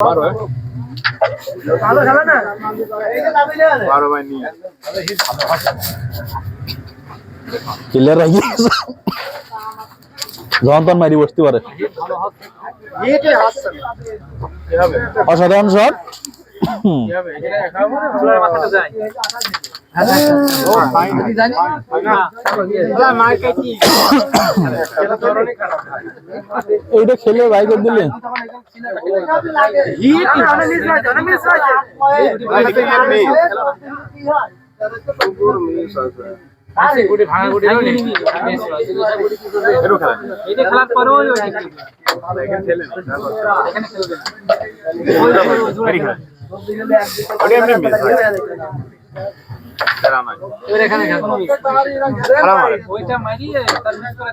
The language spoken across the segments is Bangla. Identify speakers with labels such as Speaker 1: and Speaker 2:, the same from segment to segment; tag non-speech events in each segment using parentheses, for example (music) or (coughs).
Speaker 1: ভালো খেলে না?
Speaker 2: বারো বাই নিয়ে।
Speaker 3: ক্লিয়ার রাখি যখন তখন মারি বসতে পারে। অসাধারণ শট (coughs) এইটা খেলে দিলে।
Speaker 2: এখানে খেলা খেলা মারে
Speaker 4: ওইটা মারিয়ে তার মিস করে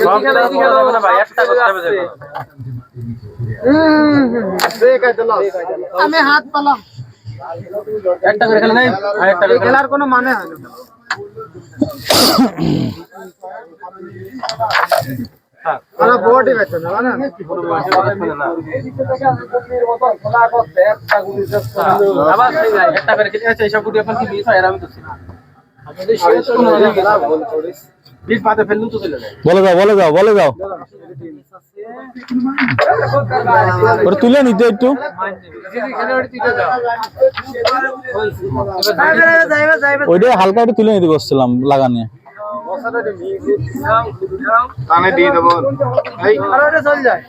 Speaker 4: সব খেলা এই খেলা হবে না ভাই একটা করতে হবে দেখো
Speaker 1: আমি হাত পালাম
Speaker 4: একটা করে খেলা নাই আর একটা
Speaker 1: এই খেলার কোনো মানে হয় না
Speaker 3: বলে যাও বলে যাও বলে যাও। ওটা তুলে নিতে একটু। ওইটা হালকা একটু তুলে নিতে বসছিলাম লাগানি
Speaker 2: কানে দিয়ে দেবো। এই
Speaker 1: চল যায়